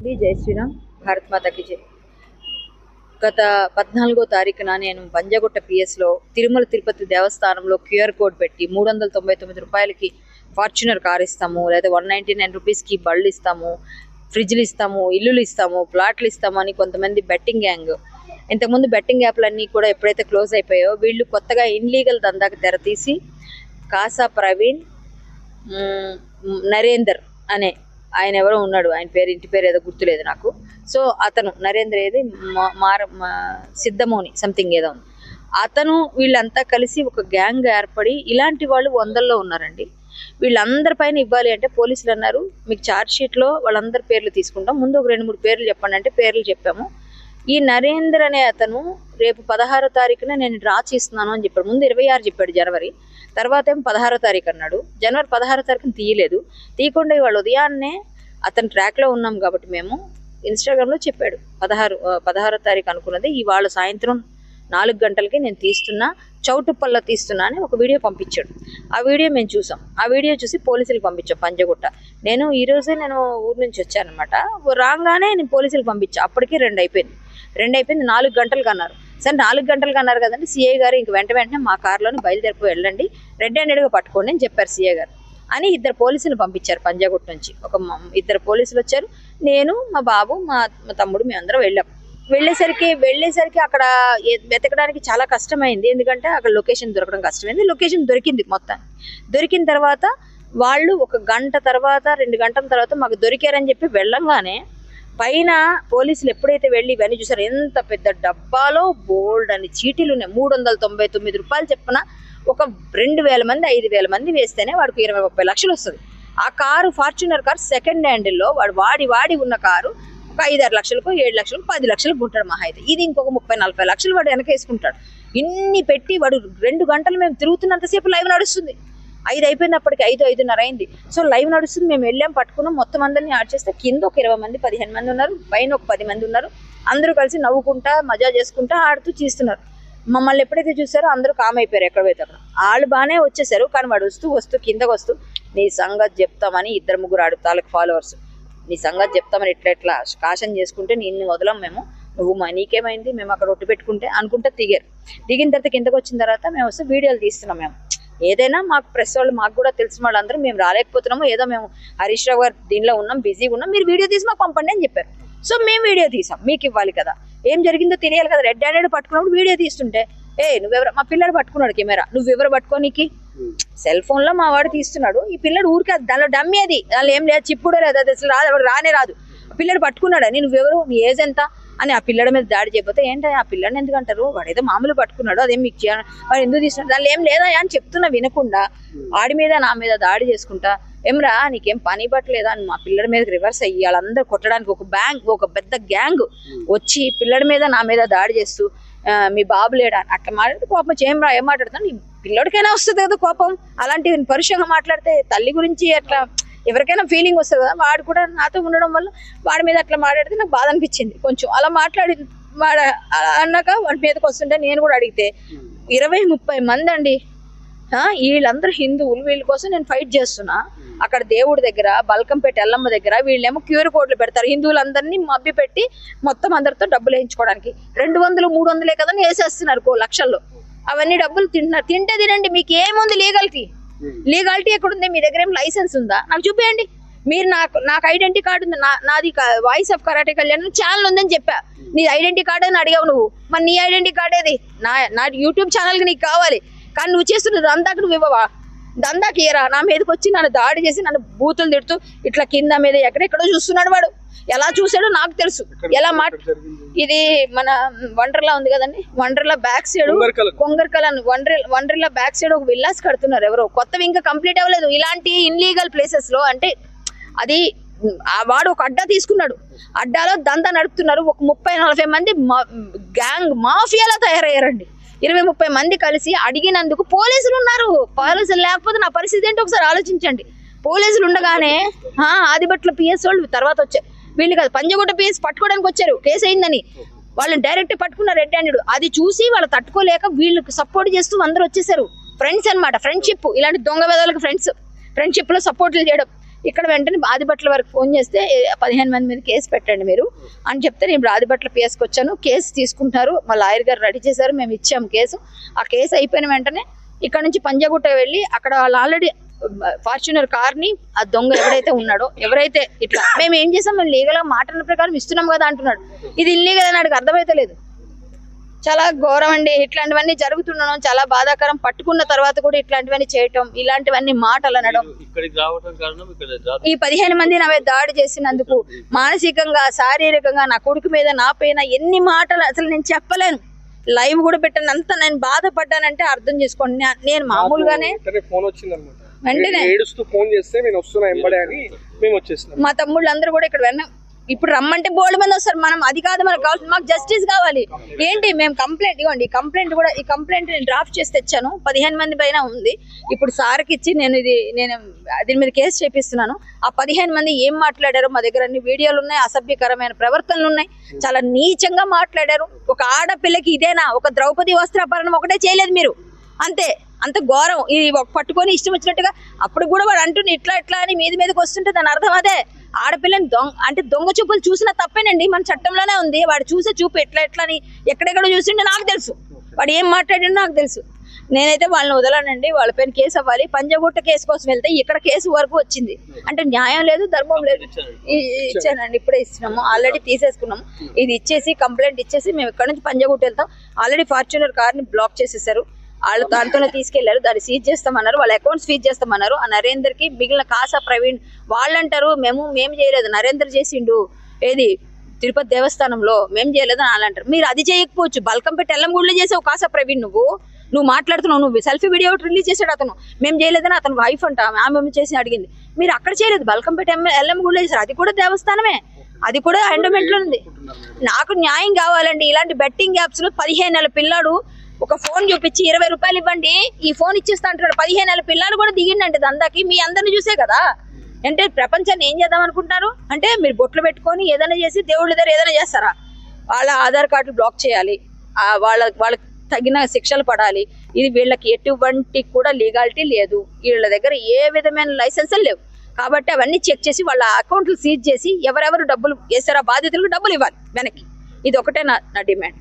అండి జై శ్రీరామ్. భారత్ మాతకి జై. గత పద్నాలుగో తారీఖున నేను పంజగుట్ట పిఎస్లో తిరుమల తిరుపతి దేవస్థానంలో క్యూఆర్ కోడ్ పెట్టి మూడు వందల తొంభై తొమ్మిది రూపాయలకి ఫార్చునర్ కార్ ఇస్తాము లేదా వన్ నైంటీ నైన్ రూపీస్కి బళ్ళు ఇస్తాము ఫ్రిడ్జ్లు ఇస్తాము ఇల్లులు ఇస్తాము ప్లాట్లు ఇస్తాము అని కొంతమంది బెట్టింగ్ గ్యాంగ్. ఇంతకుముందు బెట్టింగ్ యాప్లన్నీ కూడా ఎప్పుడైతే క్లోజ్ అయిపోయాయో వీళ్ళు కొత్తగా ఇన్లీగల్ దందాకి తెరతీసి కాసా ప్రవీణ్ నరేందర్ అనే ఆయన ఎవరో ఉన్నాడు ఆయన పేరు ఇంటి పేరు ఏదో గుర్తులేదు నాకు. సో అతను నరేంద్ర ఏది? మా- మార మా- సిద్ధమోని సంథింగ్ ఏదో ఉంది. అతను వీళ్ళంతా కలిసి ఒక గ్యాంగ్ ఏర్పడి ఇలాంటి వాళ్ళు వందల్లో ఉన్నారండి. వీళ్ళందరి పైన ఇవ్వాలి అంటే పోలీసులు అన్నారు. మీకు ఛార్జ్ షీట్లో వాళ్ళందరి పేర్లు తీసుకుంటాం. ముందు ఒక రెండు మూడు పేర్లు చెప్పండి అంటే పేర్లు చెప్పాము. ఈ నరేంద్ర అనే అతను రేపు పదహారో తారీఖున నేను డ్రా చేస్తున్నాను అని చెప్పాడు. ముందు ఇరవై ఆరు చెప్పాడు జనవరి. తర్వాత ఏమో పదహారో తారీఖు అన్నాడు. జనవరి పదహారో తారీఖున తీయలేదు. తీయకుండా ఇవాళ ఉదయాన్నే అతని ట్రాక్లో ఉన్నాం కాబట్టి మేము ఇన్స్టాగ్రామ్లో చెప్పాడు. పదహారు పదహారో తారీఖు అనుకున్నది ఇవాళ సాయంత్రం నాలుగు గంటలకి నేను తీస్తున్నా చౌటుప్పల్లో తీస్తున్నా అని ఒక వీడియో పంపించాడు. ఆ వీడియో మేము చూసాం. ఆ వీడియో చూసి పోలీసులకు పంపించాం పంజగుట్ట. నేను ఈరోజే నేను ఊరు నుంచి వచ్చానమాట రాగానే నేను పోలీసులకు పంపించాను అప్పటికి రెండు అయిపోయింది. రెండు అయిపోయింది నాలుగు గంటలకు అన్నారు సరే నాలుగు గంటలకు అన్నారు కదండి సీఐ గారు ఇంక వెంట వెంటనే మా కారులోని బయలుదేరిపో వెళ్ళండి రెడ్ హ్యాండెడ్గా పట్టుకోండి అని చెప్పారు సీఐ గారు. అని ఇద్దరు పోలీసులు పంపించారు పంజాగుట్ నుంచి. ఒక ఇద్దరు పోలీసులు వచ్చారు. నేను మా బాబు మా తమ్ముడు మేమందరం వెళ్ళాం. వెళ్ళేసరికి వెళ్ళేసరికి అక్కడ వెతకడానికి చాలా కష్టమైంది. ఎందుకంటే అక్కడ లొకేషన్ దొరకడం కష్టమైంది. లొకేషన్ దొరికింది మొత్తం దొరికిన తర్వాత వాళ్ళు ఒక గంట తర్వాత రెండు గంటల తర్వాత మాకు దొరికారని చెప్పి వెళ్ళంగానే పైన పోలీసులు ఎప్పుడైతే వెళ్ళి ఇవన్నీ చూసారు ఎంత పెద్ద డబ్బాలో బోల్డ్ అని చీటీలు ఉన్నాయి. మూడు వందల తొంభై తొమ్మిది రూపాయలు చెప్పిన ఒక రెండు వేల మంది ఐదు వేల మంది వేస్తేనే వాడికి ఇరవై ముప్పై లక్షలు వస్తుంది. ఆ కారు ఫార్చునర్ కార్ సెకండ్ హ్యాండిల్లో వాడు వాడి వాడి ఉన్న కారు ఒక ఐదారు లక్షలకు ఏడు లక్షలకు పది లక్షలకు ఉంటాడు మహా అయితే. ఇది ఇంకొక ముప్పై నలభై లక్షలు వాడు వెనక వేసుకుంటాడు ఇన్ని పెట్టి వాడు రెండు గంటలు మేము తిరుగుతున్నంతసేపు లైవ్ నడుస్తుంది. ఐదు అయిపోయినప్పటికి ఐదు ఐదున్నర అయింది. సో లైవ్ నడుస్తుంది మేము వెళ్ళాం పట్టుకున్నాం. మొత్తం అందరినీ యాడ్ చేస్తే కింద ఒక ఇరవై మంది పదిహేను మంది ఉన్నారు. పైన ఒక పది మంది ఉన్నారు. అందరూ కలిసి నవ్వుకుంటా మజా చేసుకుంటా ఆడుతూ చేస్తున్నారు. మమ్మల్ని ఎప్పుడైతే చూసారో అందరూ కామ్ అయిపోయారు ఎక్కడ పోయితే అక్కడ. వాళ్ళు బాగానే వచ్చేసారు కానీ వాడు వస్తూ వస్తూ కిందకు వస్తూ నీ సంగతి చెప్తామని ఇద్దరు ముగ్గురు ఆడు తాలూకు ఫాలోవర్స్ నీ సంగతి చెప్తామని ఎట్లా ఎట్లా కాషన్ చేసుకుంటే నిన్ను వదలం మేము. నువ్వు మా నీకేమైంది? మేము అక్కడ ఒట్టు పెట్టుకుంటే అనుకుంటే దిగారు. దిగిన తర్వాత కిందకు వచ్చిన తర్వాత మేము వస్తే వీడియోలు తీస్తున్నాం మేము. ఏదైనా మాకు ప్రెస్ వాళ్ళు మాకు కూడా తెలిసిన వాళ్ళందరూ మేము రాలేకపోతున్నాము. ఏదో మేము హరీష్ రావు గారు దీనిలో ఉన్నాం బిజీగా ఉన్నాం. మీరు వీడియో తీసి మాకు పంపండి అని చెప్పారు. సో మేము వీడియో తీసాం. మీకు ఇవ్వాలి కదా. ఏం జరిగిందో తెలియాలి కదా. రెడ్ హ్యాండెడ్ పట్టుకున్నప్పుడు వీడియో తీస్తుంటే ఏ నువ్వెవరు మా పిల్లడు పట్టుకున్నాడు కెమెరా. నువ్వెవరు పట్టుకోనికి సెల్ ఫోన్లో మా వాడు తీస్తున్నాడు. ఈ పిల్లడు ఊరికే దానిలో డమ్మి అది. దానిలో ఏం లేదు చిప్పుడే లేదు. అది అసలు రాదు రానే రాదు. ఆ పిల్లడు పట్టుకున్నాడని నువ్వెవరు? నీ ఏజ్ ఎంత? అని ఆ పిల్లడి మీద దాడి చేయకపోతే ఏంటని ఆ పిల్లని ఎందుకు అంటారు వాడు ఏదో మామూలు పట్టుకున్నాడు అదేం మీకు చేయాలి వాడు ఎందుకు తీసుకున్నాడు దానిలో ఏం లేదా అని చెప్తున్నా వినకుండా వాడి మీద నా మీద దాడి చేసుకుంటా. ఏమ్రా నీకేం పని పట్టలేదా? అని మా పిల్లడి మీద రివర్స్ అయ్యి వాళ్ళందరూ కొట్టడానికి ఒక బ్యాంక్ ఒక పెద్ద గ్యాంగ్ వచ్చి పిల్లడి మీద నా మీద దాడి చేస్తూ మీ బాబు లేడా? అట్లా మాట్లాడితే కోపం చేయం రా ఏం మాట్లాడుతాను నీ పిల్లడికైనా వస్తుంది కదా కోపం. అలాంటి పరుషంగా మాట్లాడితే తల్లి గురించి అట్లా ఎవరికైనా ఫీలింగ్ వస్తుంది కదా వాడు కూడా నాతో ఉండడం వల్ల వాడి మీద అట్లా మాట్లాడితే నాకు బాధ అనిపించింది కొంచెం. అలా మాట్లాడి వాడ అలా అన్నాక వాడి మీదకి వస్తుంటే నేను కూడా అడిగితే ఇరవై ముప్పై మంది అండి. వీళ్ళందరూ హిందువులు వీళ్ళ కోసం నేను ఫైట్ చేస్తున్నా. అక్కడ దేవుడి దగ్గర బల్కంపేట ఎల్లమ్మ దగ్గర వీళ్ళేమో క్యూర్ కోడ్లు పెడతారు. హిందువులందరినీ మబ్బి పెట్టి మొత్తం అందరితో డబ్బులు వేయించుకోవడానికి. రెండు వందలు మూడు వందలే కదా అని వేసేస్తున్నారు కో లక్షల్లో. అవన్నీ డబ్బులు తింటున్నారు తింటే తినండి మీకు ఏముంది లీగల్కి? లీగాలిటీ ఎక్కడుంది? మీ దగ్గర ఏం లైసెన్స్ ఉందా? నాకు చూపించండి మీరు నాకు నాకు ఐడెంటిటీ కార్డు ఉంది. నా నాది voice of karate Kalyan channel ఉందని చెప్పా. నీ ఐడెంటిటీ కార్డు అని అడిగావు నువ్వు. మరి నీ ఐడెంటిటీ కార్డ్ ఏది? నా నా యూట్యూబ్ ఛానల్కి నీకు కావాలి. కానీ నువ్వు చేస్తున్న దందాకు నువ్వు ఇవ్వవా? దందాకి ఇయరా నా మీదకి వచ్చి నన్ను దాడి చేసి నన్ను బూతులు తిడుతూ ఇట్లా కింద మీద ఎక్కడెక్కడో చూస్తున్నాడు వాడు. ఎలా చూసాడో నాకు తెలుసు. ఎలా మాట ఇది మన వండర్లా ఉంది కదండి? Wonderla back side Kongarakala. అని వండర్ వండర్లా బ్యాక్ సైడ్ ఒక విల్లాస్ కడుతున్నారు ఎవరో. కొత్తవి ఇంకా కంప్లీట్ అవ్వలేదు. ఇలాంటి ఇన్లీగల్ ప్లేసెస్లో అంటే అది వాడు ఒక అడ్డా తీసుకున్నాడు. అడ్డాలో దందా నడుపుతున్నారు. ఒక ముప్పై నలభై మంది గ్యాంగ్ మాఫియాలో తయారయ్యారండి. ఇరవై ముప్పై మంది కలిసి అడిగినందుకు పోలీసులు ఉన్నారు. పోలీసులు లేకపోతే నా పరిస్థితి ఏంటో? ఒకసారి ఆలోచించండి. పోలీసులు ఉండగానే ఆదిబట్ల పిఎస్ వాళ్ళు తర్వాత వచ్చారు వీళ్ళు కాదు పంజగుట్ట పిఎస్ పట్టుకోవడానికి వచ్చారు కేసు అయిందని. వాళ్ళని డైరెక్ట్ పట్టుకున్న రెడ్ హ్యాండెడ్ అది చూసి వాళ్ళు తట్టుకోలేక వీళ్ళకి సపోర్ట్ చేస్తూ అందరూ వచ్చేసారు. ఫ్రెండ్స్ అన్నమాట ఫ్రెండ్షిప్ ఇలాంటి దొంగ వేదాలకు ఫ్రెండ్స్ ఫ్రెండ్షిప్లో సపోర్ట్లు చేయడం. ఇక్కడ వెంటనే బాధిపట్ల వరకు ఫోన్ చేస్తే పదిహేను మంది మీద కేసు పెట్టండి మీరు అని చెప్తే నేను బాధిపట్ల పిఎస్కి వచ్చాను. కేసు తీసుకుంటారు మా లాయర్ గారు రెడీ చేశారు. మేము ఇచ్చాము కేసు. ఆ కేసు అయిపోయిన వెంటనే ఇక్కడ నుంచి పంజాగుట్ట వెళ్ళి అక్కడ వాళ్ళు ఆల్రెడీ ఫార్చునర్ కార్ని ఆ దొంగ ఎవరైతే ఉన్నాడో ఎవరైతే ఇట్లా మేము ఏం చేసాం? మేము లీగల్గా మాటల ప్రకారం ఇస్తున్నాం కదా అంటున్నాడు. ఇది ఇల్లీగల్ అని నాకు అర్థమైతే లేదు. చాలా ఘోరం అండి. ఇట్లాంటివన్నీ జరుగుతుండడం చాలా బాధాకరం. పట్టుకున్న తర్వాత కూడా ఇట్లాంటివన్నీ చేయటం ఇలాంటివన్నీ మాటలు అనడం. ఇక్కడికి రావడం కారణం ఇక్కడ జాతర. ఈ పదిహేను మంది నా దాడి చేసినందుకు మానసికంగా శారీరకంగా నా కొడుకు మీద నా పైన ఎన్ని మాటలు అసలు నేను చెప్పలేను. లైవ్ కూడా పెట్టాను అంత నేను బాధపడ్డానంటే అర్థం చేసుకోండి. నేను మామూలుగానే ఫోన్ వచ్చింది అనమాట వెంటనే. ఏడుస్తూ ఫోన్ చేస్తే నేను వస్తున్నా ఎంబడే అని మేము వచ్చేసినాం. మా తమ్ముళ్ళు అందరూ కూడా ఇక్కడ వెన్న ఇప్పుడు రమ్మంటే బోల్డ్ మంది వస్తారు. మనం అది కాదు మనకు కావాల్సింది మాకు జస్టిస్ కావాలి. ఏంటి మేము కంప్లైంట్ ఇవ్వండి ఈ కంప్లైంట్ కూడా ఈ కంప్లైంట్ నేను డ్రాఫ్ట్ చేసి తెచ్చాను. పదిహేను మంది పైన ఉంది. ఇప్పుడు సార్కి ఇచ్చి నేను ఇది నేను దీని మీద కేసు చేపిస్తున్నాను. ఆ పదిహేను మంది ఏం మాట్లాడారో మా దగ్గర అన్ని వీడియోలు ఉన్నాయి అసభ్యకరమైన ప్రవర్తనలు ఉన్నాయి. చాలా నీచంగా మాట్లాడారు. ఒక ఆడపిల్లకి ఇదేనా? ఒక ద్రౌపది వస్త్రాపరణం ఒకటే చేయలేదు మీరు. అంతే. అంత ఘోరం. ఇది ఒక పట్టుకొని ఇష్టం వచ్చినట్టుగా అప్పుడు కూడా వాడు అంటుండే ఇట్లా ఇట్లా అని మీది మీదకి వస్తుంటే దాని అర్థం అదే. ఆడపిల్లని దొంగ అంటే దొంగ చూపులు చూసినా తప్పేనండి. మన చట్టంలోనే ఉంది. వాడు చూసే చూపు ఎట్లా ఎట్లా అని ఎక్కడెక్కడ చూసిండో నాకు తెలుసు. వాడు ఏం మాట్లాడిండో నాకు తెలుసు. నేనైతే వాళ్ళని వదలనండి. వాళ్ళపైన కేసు అవ్వాలి. పంజగుట్ట కేసు కోసం వెళ్తే ఇక్కడ కేసు వరకు వచ్చింది. అంటే న్యాయం లేదు ధర్మం లేదు. ఇచ్చానండి. ఇప్పుడే ఇస్తున్నాము ఆల్రెడీ తీసేసుకున్నాము. ఇది ఇచ్చేసి కంప్లైంట్ ఇచ్చేసి మేము ఇక్కడ నుంచి పంజగుట్ట వెళ్తాం. ఆల్రెడీ ఫార్చునర్ కార్ని బ్లాక్ చేసేసారు. వాళ్ళు దాంతోనే తీసుకెళ్ళారు దాన్ని సీజ్ చేస్తామన్నారు వాళ్ళ అకౌంట్ సీజ్ చేస్తామన్నారు. ఆ నరేందర్కి మిగిలిన కాసా ప్రవీణ్ వాళ్ళంటారు మేము మేము చేయలేదు నరేందర్ చేసిండు. ఏది? తిరుపతి దేవస్థానంలో మేము చేయలేదు అని అంటారు మీరు అది చేయకపోవచ్చు. బల్కం పెట్టి ఎల్లం చేసావు కాసా ప్రవీణ్ నువ్వు. నువ్వు మాట్లాడుతున్నావు నువ్వు సెల్ఫీ వీడియో రిలీజ్ చేశాడు అతను. మేము చేయలేదని అతను వైఫ్ అంట ఆమె చేసి అడిగింది. మీరు అక్కడ చేయలేదు బల్కంపేట ఎల్లం గుళ్ళు చేశారు. అది కూడా దేవస్థానమే. అది కూడా ఎండోమెంట్లో ఉంది నాకు న్యాయం కావాలండి. ఇలాంటి బెట్టింగ్ యాప్స్లో పదిహేను నెలల పిల్లాడు ఒక ఫోన్ చూపించి ఇరవై రూపాయలు ఇవ్వండి. ఈ ఫోన్ ఇచ్చేస్తా అంటున్నాడు. పదిహేను నెలల పిల్లాడు కూడా దిగిండంటే దందాకి మీ అందరిని చూసే కదా. అంటే ప్రపంచాన్ని ఏం చేద్దాం అనుకుంటున్నారు? అంటే మీరు బొట్లు పెట్టుకొని ఏదైనా చేసి దేవుళ్ళ దగ్గర ఏదైనా చేస్తారా? వాళ్ళ ఆధార్ కార్డు బ్లాక్ చేయాలి. వాళ్ళ వాళ్ళకి తగిన శిక్షలు పడాలి. ఇది వీళ్ళకి ఎటువంటి కూడా లీగాలిటీ లేదు. వీళ్ళ దగ్గర ఏ విధమైన లైసెన్సులు లేవు. కాబట్టి అవన్నీ చెక్ చేసి వాళ్ళ అకౌంట్లు సీజ్ చేసి ఎవరెవరు డబ్బులు వేసారో బాధితులకు డబ్బులు ఇవ్వాలి వెనక్కి. ఇది ఒకటే నా నా డిమాండ్.